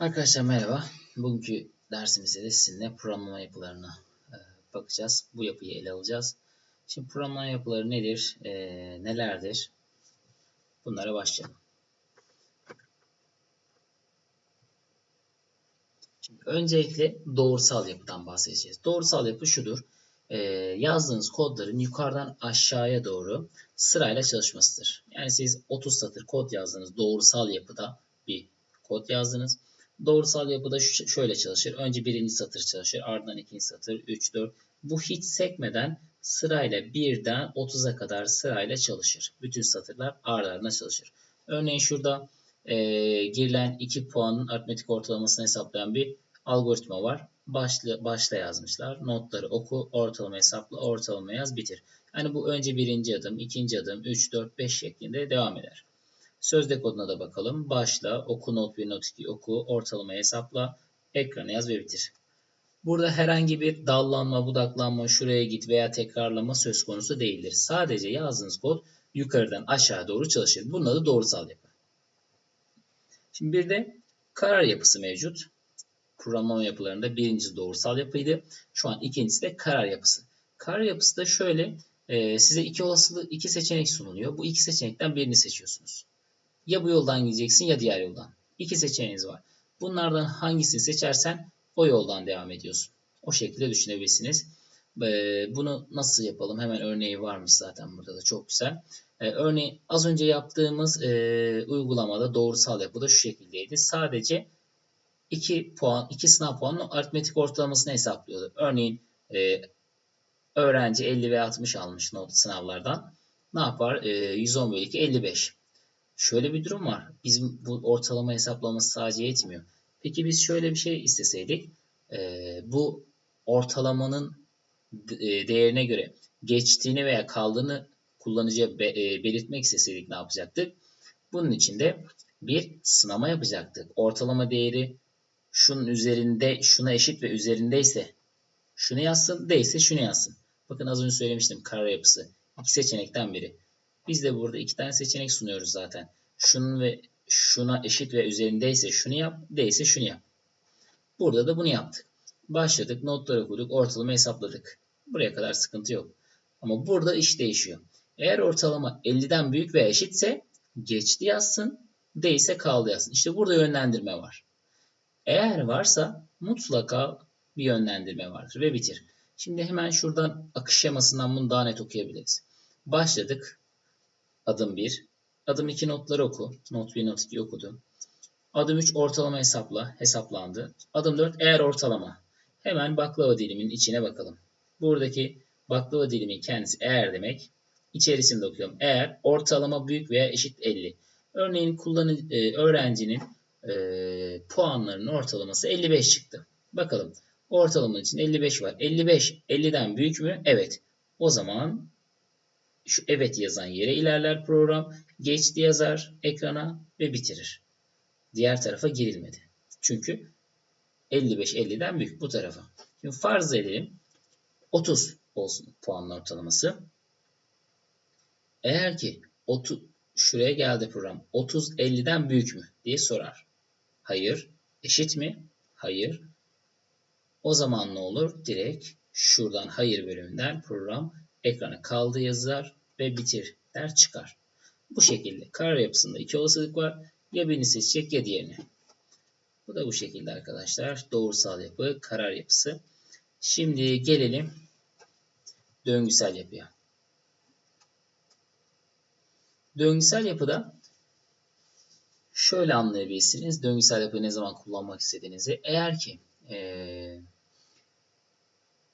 Arkadaşlar merhaba. Bugünkü dersimizde de sizinle programlama yapılarına e, bakacağız. Bu yapıyı ele alacağız. Şimdi programlama yapıları nedir, e, nelerdir? Bunlara başlayalım. Şimdi öncelikle doğrusal yapıdan bahsedeceğiz. Doğrusal yapı şudur. E, yazdığınız kodların yukarıdan aşağıya doğru sırayla çalışmasıdır. Yani siz 30 satır kod yazdınız. Doğrusal yapıda bir kod yazdınız. Doğrusal yapıda şöyle çalışır. Önce birinci satır çalışır. Ardından ikinci satır, 3, 4. Bu hiç sekmeden sırayla birden 30'a kadar sırayla çalışır. Bütün satırlar ardına çalışır. Örneğin şurada e, girilen 2 puanın aritmetik ortalamasını hesaplayan bir algoritma var. Başla, başla yazmışlar. Notları oku, ortalama hesapla, ortalama yaz, bitir. Yani bu önce birinci adım, ikinci adım, 3, 4, 5 şeklinde devam eder. Sözde koduna da bakalım. Başla, oku not 1, not 2 oku, ortalama hesapla, ekrana yaz ve bitir. Burada herhangi bir dallanma, budaklanma, şuraya git veya tekrarlama söz konusu değildir. Sadece yazdığınız kod yukarıdan aşağı doğru çalışır. Bunun adı doğrusal yapı. Şimdi bir de karar yapısı mevcut. Programlama yapılarında birincisi doğrusal yapıydı. Şu an ikincisi de karar yapısı. Karar yapısı da şöyle size iki olasılık, iki seçenek sunuluyor. Bu iki seçenekten birini seçiyorsunuz. Ya bu yoldan gideceksin ya diğer yoldan. İki seçeneğiniz var. Bunlardan hangisini seçersen o yoldan devam ediyorsun. O şekilde düşünebilirsiniz. Ee, bunu nasıl yapalım? Hemen örneği varmış zaten burada da çok güzel. Ee, örneğin az önce yaptığımız e, uygulamada doğrusal yapıda şu şekildeydi. Sadece 2 puan, 2 sınav puanının aritmetik ortalamasını hesaplıyordu. Örneğin e, öğrenci 50 ve 60 almış not sınavlardan. Ne yapar? 110 bölü 2 55. Şöyle bir durum var. Bizim bu ortalama hesaplaması sadece yetmiyor. Peki biz şöyle bir şey isteseydik. E, bu ortalamanın e, değerine göre geçtiğini veya kaldığını kullanıcıya be, e, belirtmek isteseydik ne yapacaktık? Bunun için de bir sınama yapacaktık. Ortalama değeri şunun üzerinde, şuna eşit ve üzerindeyse şunu yazsın, değilse şunu yazsın. Bakın az önce söylemiştim karar yapısı. İki seçenekten biri. Biz de burada iki tane seçenek sunuyoruz zaten. Şunun ve şuna eşit ve üzerindeyse şunu yap, değilse şunu yap. Burada da bunu yaptık. Başladık, notları okuduk, ortalama hesapladık. Buraya kadar sıkıntı yok. Ama burada iş değişiyor. Eğer ortalama 50'den büyük veya eşitse geçti yazsın, değilse kaldı yazsın. İşte burada yönlendirme var. Eğer varsa mutlaka bir yönlendirme vardır ve bitir. Şimdi hemen şuradan akış şemasından bunu daha net okuyabiliriz. Başladık. Adım 1. Adım 2 notları oku. Not 1, not 2 okudum. Adım 3 ortalama hesapla. Hesaplandı. Adım 4 eğer ortalama. Hemen baklava diliminin içine bakalım. Buradaki baklava dilimin kendisi eğer demek. İçerisinde okuyorum. Eğer ortalama büyük veya eşit 50. Örneğin kullanıcı, e, öğrencinin e, puanlarının ortalaması 55 çıktı. Bakalım. Ortalamanın için 55 var. 55 50'den büyük mü? Evet. O zaman şu evet yazan yere ilerler program. Geçti yazar ekrana ve bitirir. Diğer tarafa girilmedi. Çünkü 55 50'den büyük bu tarafa. Şimdi farz edelim 30 olsun puanın ortalaması. Eğer ki 30 şuraya geldi program 30 50'den büyük mü diye sorar. Hayır. Eşit mi? Hayır. O zaman ne olur? Direkt şuradan hayır bölümünden program ekrana kaldı yazar ve bitir der çıkar. Bu şekilde karar yapısında iki olasılık var. Ya birini seçecek ya diğerini. Bu da bu şekilde arkadaşlar. Doğrusal yapı, karar yapısı. Şimdi gelelim döngüsel yapıya. Döngüsel yapıda şöyle anlayabilirsiniz. Döngüsel yapıyı ne zaman kullanmak istediğinizi. Eğer ki ee,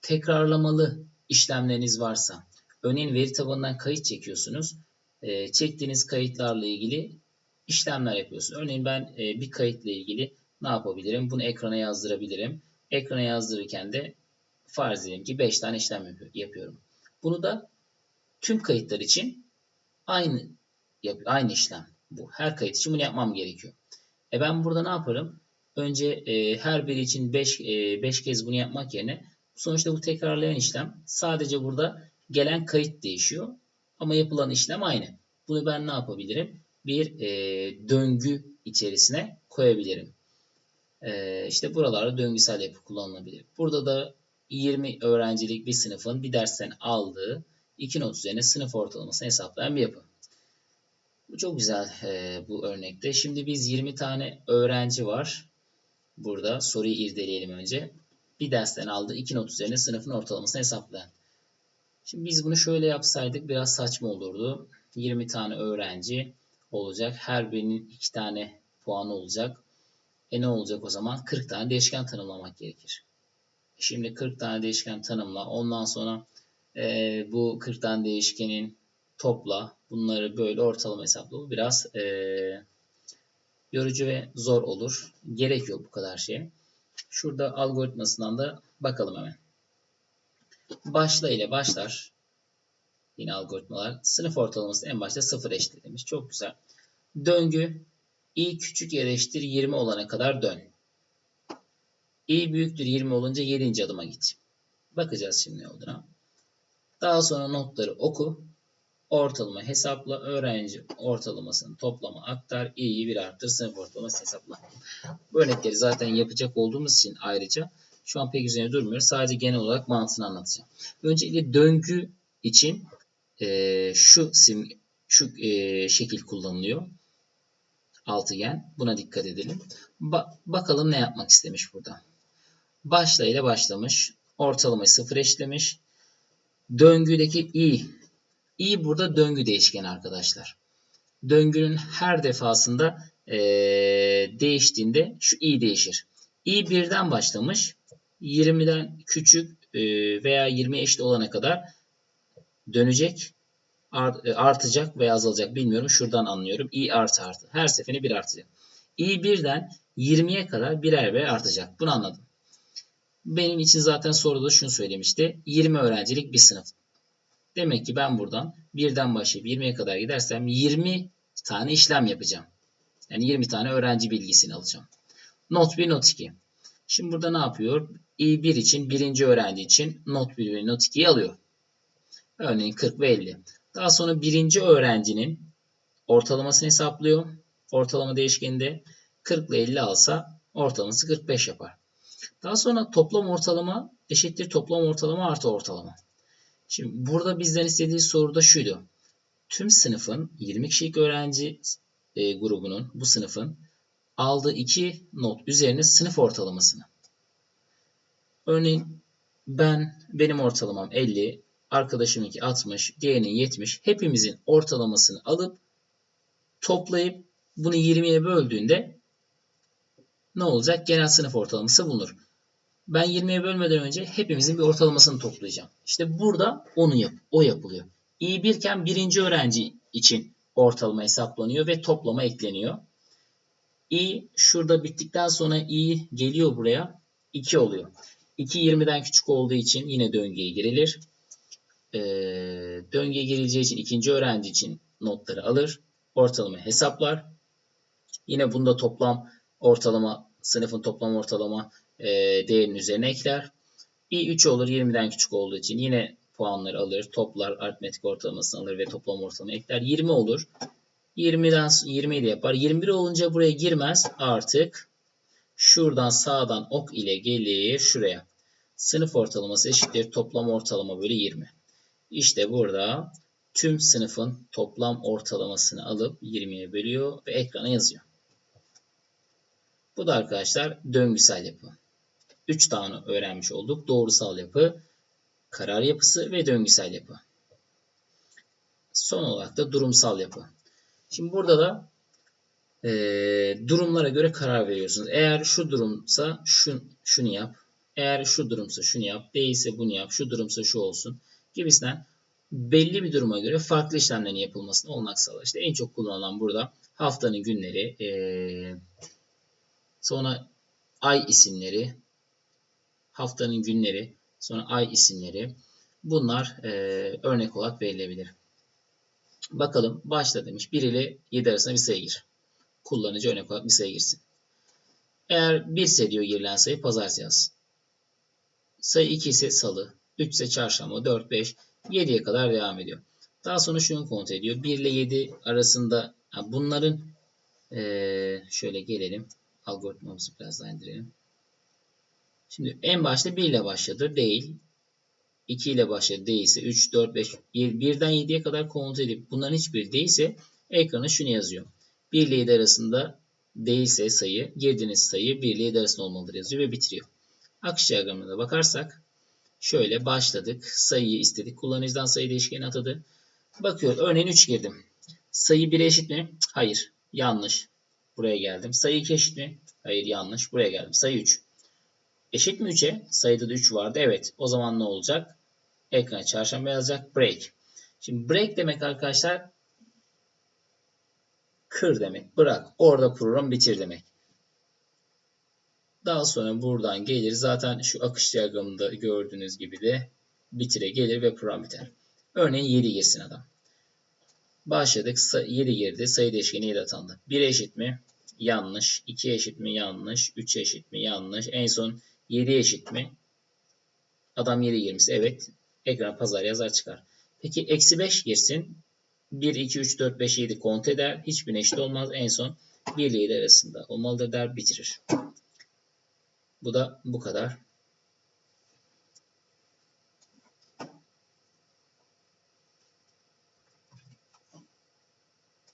tekrarlamalı işlemleriniz varsa, örneğin veri tabanından kayıt çekiyorsunuz. E, çektiğiniz kayıtlarla ilgili işlemler yapıyorsunuz. Örneğin ben e, bir kayıtla ilgili ne yapabilirim? Bunu ekrana yazdırabilirim. Ekrana yazdırırken de farz edelim ki 5 tane işlem yapıyorum. Bunu da tüm kayıtlar için aynı aynı işlem bu. Her kayıt için bunu yapmam gerekiyor. E ben burada ne yaparım? Önce e, her biri için 5 5 kez bunu yapmak yerine sonuçta bu tekrarlayan işlem sadece burada gelen kayıt değişiyor ama yapılan işlem aynı. Bunu ben ne yapabilirim? Bir e, döngü içerisine koyabilirim. Ee, işte buralarda döngüsel yapı kullanılabilir. Burada da 20 öğrencilik bir sınıfın bir dersten aldığı 2 not üzerine sınıf ortalamasını hesaplayan bir yapı. Bu çok güzel e, bu örnekte. Şimdi biz 20 tane öğrenci var. Burada soruyu irdeleyelim önce. Bir dersten aldığı 2 not üzerine sınıfın ortalamasını hesaplayan. Şimdi biz bunu şöyle yapsaydık biraz saçma olurdu. 20 tane öğrenci olacak. Her birinin 2 tane puanı olacak. E ne olacak o zaman? 40 tane değişken tanımlamak gerekir. Şimdi 40 tane değişken tanımla. Ondan sonra e, bu 40 tane değişkenin topla. Bunları böyle ortalama hesapla. Bu biraz e, yorucu ve zor olur. Gerek yok bu kadar şey. Şurada algoritmasından da bakalım hemen. Başla ile başlar. Yine algoritmalar. Sınıf ortalaması en başta 0 eşitlemiş. Çok güzel. Döngü i küçük ya eşittir 20 olana kadar dön. i büyüktür 20 olunca 7. adıma git. Bakacağız şimdi ne olduğuna. Daha sonra notları oku. Ortalama hesapla. Öğrenci ortalamasını toplama aktar. i'yi bir arttır. Sınıf ortalaması hesapla. Bu örnekleri zaten yapacak olduğumuz için ayrıca şu an pek üzerine durmuyoruz. Sadece genel olarak mantığını anlatacağım. Öncelikle döngü için e, şu sim şu e, şekil kullanılıyor. Altıgen. Buna dikkat edelim. Ba bakalım ne yapmak istemiş burada. Başla ile başlamış. Ortalamayı sıfır eşitlemiş. Döngüdeki i. i burada döngü değişkeni arkadaşlar. Döngünün her defasında e, değiştiğinde şu i değişir. i birden başlamış. 20'den küçük e, veya 20 eşit olana kadar dönecek. E, artacak veya azalacak bilmiyorum. Şuradan anlıyorum. i artı artı. Her seferinde bir artacak. i birden 20'ye kadar birer birer artacak. Bunu anladım. Benim için zaten soruda şunu söylemişti. 20 öğrencilik bir sınıf. Demek ki ben buradan birden başlayıp 20'ye kadar gidersem 20 tane işlem yapacağım. Yani 20 tane öğrenci bilgisini alacağım. Not 1, not 2. Şimdi burada ne yapıyor? i1 için birinci öğrenci için not 1 ve not 2'yi alıyor. Örneğin 40 ve 50. Daha sonra birinci öğrencinin ortalamasını hesaplıyor. Ortalama değişkeninde 40 ile 50 alsa ortalaması 45 yapar. Daha sonra toplam ortalama eşittir toplam ortalama artı ortalama. Şimdi burada bizden istediği soruda şuydu. Tüm sınıfın 20 kişilik öğrenci e, grubunun bu sınıfın aldığı 2 not üzerine sınıf ortalamasını. Örneğin ben benim ortalamam 50, arkadaşımınki 60, diğerinin 70. Hepimizin ortalamasını alıp toplayıp bunu 20'ye böldüğünde ne olacak? Genel sınıf ortalaması bulunur. Ben 20'ye bölmeden önce hepimizin bir ortalamasını toplayacağım. İşte burada onu yap, o yapılıyor. İyi birken birinci öğrenci için ortalama hesaplanıyor ve toplama ekleniyor. İ şurada bittikten sonra i geliyor buraya 2 oluyor. 2 20'den küçük olduğu için yine döngüye girilir. Ee, döngüye girileceği için ikinci öğrenci için notları alır. Ortalama hesaplar. Yine bunda toplam ortalama sınıfın toplam ortalama e, değerinin üzerine ekler. i 3 olur 20'den küçük olduğu için yine puanları alır. Toplar aritmetik ortalamasını alır ve toplam ortalama ekler. 20 olur. 20'den 20 ile yapar. 21 olunca buraya girmez. Artık şuradan sağdan ok ile gelir şuraya. Sınıf ortalaması eşittir toplam ortalama bölü 20. İşte burada tüm sınıfın toplam ortalamasını alıp 20'ye bölüyor ve ekrana yazıyor. Bu da arkadaşlar döngüsel yapı. 3 tane öğrenmiş olduk. Doğrusal yapı, karar yapısı ve döngüsel yapı. Son olarak da durumsal yapı. Şimdi burada da e, durumlara göre karar veriyorsunuz. Eğer şu durumsa şu, şunu yap. Eğer şu durumsa şunu yap. Değilse bunu yap. Şu durumsa şu olsun. Gibisinden belli bir duruma göre farklı işlemlerin yapılmasına olanak sağlar. İşte en çok kullanılan burada haftanın günleri, e, sonra ay isimleri, haftanın günleri, sonra ay isimleri. Bunlar e, örnek olarak verilebilir. Bakalım başla demiş. 1 ile 7 arasında bir sayı gir. Kullanıcı örnek olarak bir sayı girsin. Eğer 1 ise diyor girilen sayı pazartesi yaz. Sayı 2 ise salı. 3 ise çarşamba. 4, 5, 7'ye kadar devam ediyor. Daha sonra şunu kontrol ediyor. 1 ile 7 arasında bunların ee, şöyle gelelim. Algoritmamızı biraz daha indirelim. Şimdi en başta 1 ile başladı. Değil. 2 ile başladı. Değilse 3, 4, 5, 1'den 7'ye kadar kontrol edip bunların hiçbiri değilse ekrana şunu yazıyor. 1 ile 7 arasında değilse sayı, girdiğiniz sayı 1 ile 7 arasında olmalıdır yazıyor ve bitiriyor. Akış diyagramına bakarsak şöyle başladık. Sayıyı istedik. Kullanıcıdan sayı değişkeni atadı. Bakıyor. Örneğin 3 girdim. Sayı 1'e eşit mi? Hayır. Yanlış. Buraya geldim. Sayı 2 eşit mi? Hayır yanlış. Buraya geldim. Sayı 3. Eşit mi 3'e? Sayıda da 3 vardı. Evet. O zaman ne olacak? Ekrana çarşamba yazacak. Break. Şimdi break demek arkadaşlar kır demek. Bırak. Orada program bitir demek. Daha sonra buradan gelir. Zaten şu akış diyagramında gördüğünüz gibi de bitire gelir ve program biter. Örneğin 7 girsin adam. Başladık. 7 girdi. Sayı değişkeni 7 atandı. 1 eşit mi? Yanlış. 2 eşit mi? Yanlış. 3 eşit mi? Yanlış. En son 7 eşit mi? Adam 7 girmiş. Evet. Ekran pazar yazar çıkar. Peki eksi 5 girsin. 1, 2, 3, 4, 5, 7 kont eder. Hiçbirine eşit olmaz. En son 1 ile 7 arasında olmalıdır der bitirir. Bu da bu kadar.